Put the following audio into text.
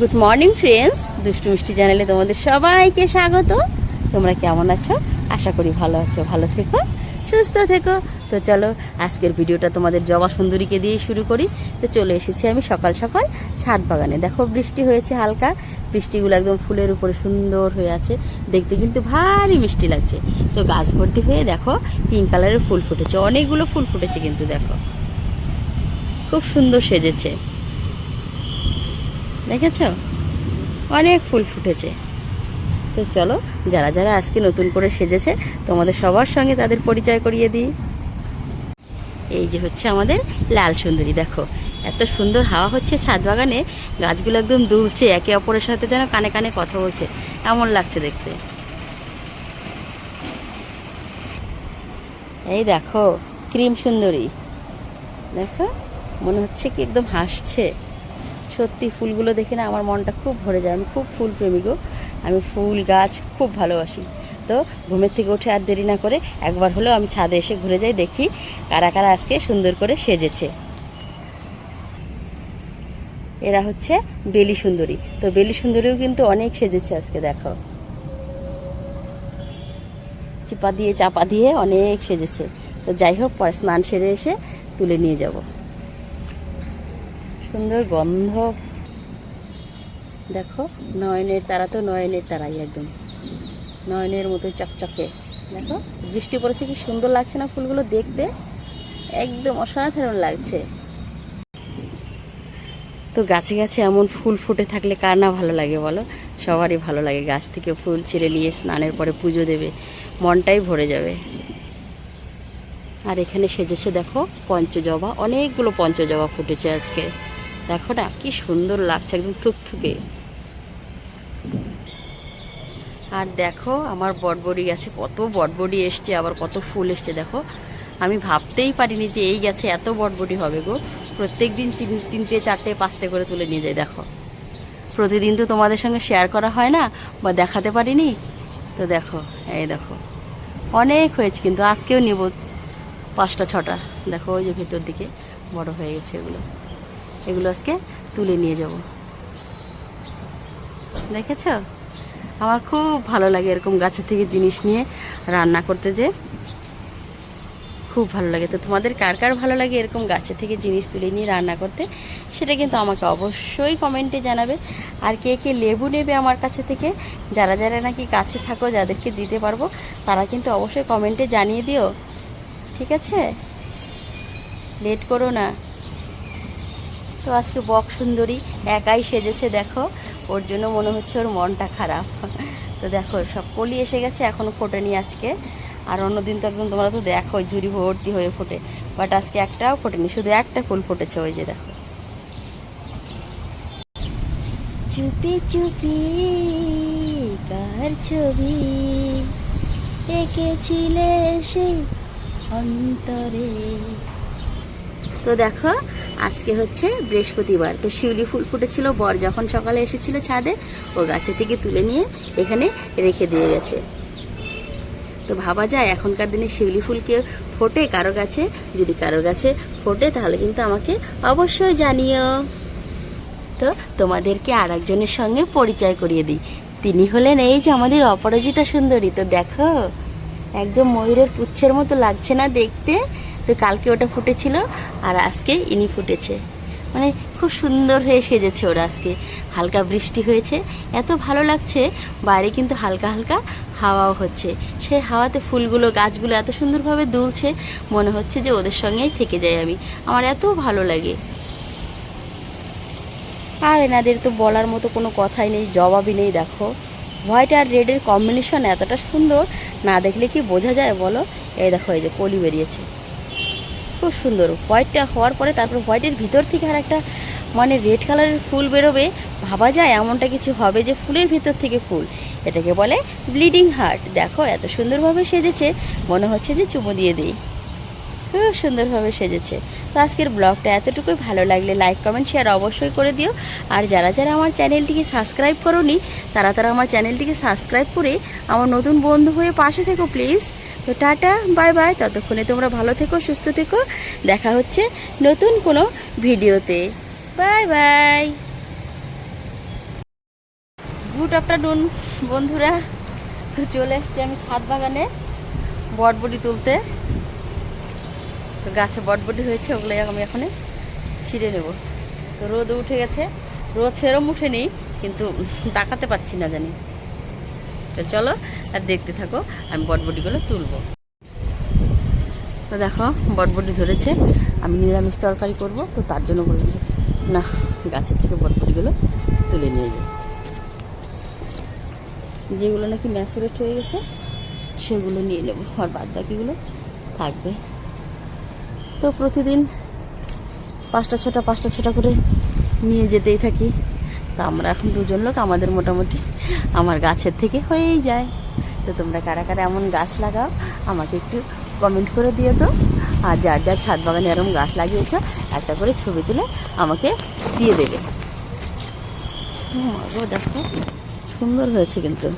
Good morning friends দুষ্টু মিষ্টি চ্যানেলে তোমাদের সবাইকে স্বাগত। তোমরা কেমন আছো? আশা করি ভালো আছো, ভালো থেকো, সুস্থ থেকো। তো চলো, আজকের ভিডিওটা তোমাদের জবা সুন্দরীকে দিয়ে শুরু করি। তো চলে এসেছি আমি সকাল সকাল ছাদ বাগানে। দেখো, বৃষ্টি হয়েছে হালকা। বৃষ্টিগুলো একদম ফুলের উপরে সুন্দর হয়ে আছে। দেখতে কিন্তু ভারী মিষ্টি লাগছে। তো গাছ ভর্তি হয়ে দেখো পিঙ্ক কালারের ফুল ফুটেছে। অনেকগুলো ফুল ফুটেছে কিন্তু দেখো। খুব সুন্দর সেজেছে। দেখেছ? অনেক ফুল ফুটেছে। তো চলো, যারা যারা আজকে নতুন করে সেজেছে, তোমাদের সবার সঙ্গে তাদের পরিচয় করিয়ে দিই। এই যে হচ্ছে আমাদের লাল সুন্দরী, দেখো। এত সুন্দর হাওয়া হচ্ছে ছাদ বাগানে, গাছগুলো একদম দুলছে, একে অপরের সাথে যেন কানে কানে কথা বলছে। এমন লাগছে দেখতে? এই দেখো, ক্রিম সুন্দরী। দেখো, মনে হচ্ছে কি একদম হাসছে। সত্যি ফুলগুলো দেখে না আমার মনটা খুব ভরে যায়। আমি খুব ফুল প্রেমী গো। আমি ফুল গাছ খুব ভালোবাসি। তো ঘুমের থেকে উঠে আর দেরি না করে একবার হলেও আমি ছাদে এসে ঘুরে যাই, দেখি কারা কারা আজকে সুন্দর করে সেজেছে। এরা হচ্ছে বেলি সুন্দরী। তো বেলি সুন্দরীও কিন্তু অনেক সেজেছে আজকে, দেখো। চিপা দিয়ে, চাপা দিয়ে অনেক সেজেছে। তো যাই হোক, পরে স্নান সেরে এসে তুলে নিয়ে যাব। সুন্দর গন্ধ। দেখো, নয়নের তারা তো নয়নের তারাই একদম। নয়নের মতো চকচকে। দেখো, বৃষ্টি পড়েছে, কি সুন্দর লাগছে না ফুলগুলো দেখতে? একদম অসাধারণ লাগছে। তো গাছে গাছে এমন ফুল ফুটে থাকলে কার না ভালো লাগে বলো? সবারই ভালো লাগে। গাছ থেকে ফুল ছিঁড়ে নিয়ে স্নানের পরে পুজো দেবে। মনটাই ভরে যাবে। আর এখানে সেজেছে, দেখো, পঞ্চজবা। অনেকগুলো পঞ্চজবা ফুটেছে আজকে। দেখো না, কি সুন্দর লাগছে একদম থুকথুকে আর দেখো, আমার বটবড়ি গাছে, কত বটবড়ি এসছে, আবার কত ফুল এসছে, দেখো। আমি ভাবতেই পারিনি যে এই গাছে এত বটবড়ি হবে গো। প্রত্যেক দিন তিন- তিনটে, চারটে, পাঁচটে করে তুলে নিয়ে যাই দেখো। প্রতিদিন তো তোমাদের সঙ্গে শেয়ার করা হয় না, বা দেখাতে পারিনি। তো দেখো, এই দেখো। অনেক হয়েছে, কিন্তু আজকেও নেব পাঁচটা, ছটা। দেখো, ওই যে ভেতর দিকে বড় হয়ে গেছে এগুলো। এগুলো আজকে তুলে নিয়ে যাব। দেখেছ? আমার খুব ভালো লাগে এরকম গাছের থেকে জিনিস নিয়ে রান্না করতে যে। খুব ভালো লাগে। তো তোমাদের কার কার ভালো লাগে এরকম গাছের থেকে জিনিস তুলে নিয়ে রান্না করতে, সেটা কিন্তু আমাকে অবশ্যই কমেন্টে জানাবে। আর কে কে লেবু নেবে আমার কাছে থেকে, যারা যারা নাকি কাছে থাকো যাদেরকে দিতে পারব, তারা কিন্তু অবশ্যই কমেন্টে জানিয়ে দিও। ঠিক আছে? লেট করো না। তো আজকে বক সুন্দরী একাই সেজেছে, দেখো। ওর জন্য মনে হচ্ছে ওর মনটা খারাপ। তো দেখো, সব কলি এসে গেছে এখনও ফোটেনি আজকে। আর অন্যদিন তো একদম তোমরা তো দেখো ঝুড়ি ভর্তি হয়ে ফোটে। বাট আজকে একটাও ফোটেনি শুধু একটা ফুল ফুটেছে ওই যে দেখো। চুপি চুপি, কার ছবি? এঁকেছিলে সেই অন্তরে। তো দেখো, আজকে হচ্ছে বৃহস্পতিবার। তো শিউলি ফুল ফুটেছিল, বর যখন সকালে এসেছিল ছাদে, ও গাছে থেকে তুলে নিয়ে এখানে রেখে দিয়ে গেছে। তো ভাবা যায়, এখনকার দিনে শিউলি ফুল কেউ ফোটে? কারও গাছে? যদি কারও গাছে ফোটে, তাহলে কিন্তু আমাকে অবশ্যই জানিও। তো তোমাদেরকে আর একজনের সঙ্গে পরিচয় করিয়ে দিই। তিনি হলেন এই যে আমাদের অপরাজিতা সুন্দরী। তো দেখো, একদম ময়ূরের পুচ্ছের মতো লাগছে না দেখতে। তো কালকে ওটা ফুটেছিল আর আজকে ইনি ফুটেছে। মানে খুব সুন্দর হয়ে সেজেছে ওরা আজকে। হালকা বৃষ্টি হয়েছে। এত ভালো লাগছে, বাইরে কিন্তু হালকা হালকা হাওয়াও হচ্ছে। সেই হাওয়াতে ফুলগুলো, গাছগুলো এত সুন্দরভাবে দুলছে, মনে হচ্ছে যে ওদের সঙ্গেই থেকে যাই আমি। আমার এত ভালো লাগে। আর এনাদের তো বলার মতো কোনো কথাই নেই, জবাবই নেই, দেখো। হোয়াইট আর রেডের কম্বিনেশন এতটা সুন্দর, না দেখলে কি বোঝা যায় বলো? এই দেখো, এই যে কলি বেরিয়েছে। খুব সুন্দর। হোয়াইটটা হওয়ার পরে তারপর হোয়াইটের ভিতর থেকে আর একটা মানে রেড কালারের ফুল বেরোবে। ভাবা যায় এমনটা কিছু হবে যে ফুলের ভিতর থেকে ফুল। এটাকে বলে ব্লিডিং হার্ট দেখো এত সুন্দরভাবে সেজেছে। মনে হচ্ছে যে চুমু দিয়ে দিই। খুব সুন্দরভাবে সেজেছে। তো আজকের ব্লগটা এতটুকুই। ভালো লাগলে লাইক কমেন্ট শেয়ার অবশ্যই করে দিও। আর যারা যারা আমার চ্যানেলটিকে সাবস্ক্রাইব করনি, তারা তারা আমার চ্যানেলটিকে সাবস্ক্রাইব করে আমার নতুন বন্ধু হয়ে পাশে থেকো প্লিজ তো টাটা, বাই বাই, ততক্ষণে তোমরা ভালো থেকো, সুস্থ থেকো, দেখা হচ্ছে নতুন কোনো ভিডিওতে। Bye bye. গুড আফটারনুন, বন্ধুরা। চলে এসছি আমি ছাদ বাগানে বটবটি তুলতে। তো গাছে বটবটি হয়েছে, ওগুলোই আমি এখন ছিঁড়ে নেব। তো রোদ উঠে গেছে, রোদ সেরম উঠেনি, কিন্তু তাকাতে পাচ্ছি না জানি। তো চলো আর দেখতে থাকো আমি বটবটিগুলো তুলবো। তো দেখো বটবটি ধরেছে আমি নিরামিষ তরকারি করব তো তার জন্য যে, না গাছের থেকে বটবটিগুলো তুলে নিয়ে যাই যেগুলো নাকি ম্যাসুরেট হয়ে গেছে সেগুলো নিয়ে নেব আর বাদ বাকিগুলো থাকবে। তো প্রতিদিন পাঁচটা ছটা পাঁচটা ছটা করে নিয়ে যেতেই থাকি। তো আমরা এখন দুজন লোক, আমাদের মোটামুটি আমার গাছের থেকে হয়েই যায়। তো তোমরা কারা কারা এমন গাছ লাগাও, আমাকে একটু কমেন্ট করে দিও তো। আর যার যার ছাদ বাগানে এরকম গাছ লাগিয়েছ, একটা করে ছবি তুলে আমাকে দিয়ে দেবে। দেখো, সুন্দর হয়েছে কিন্তু।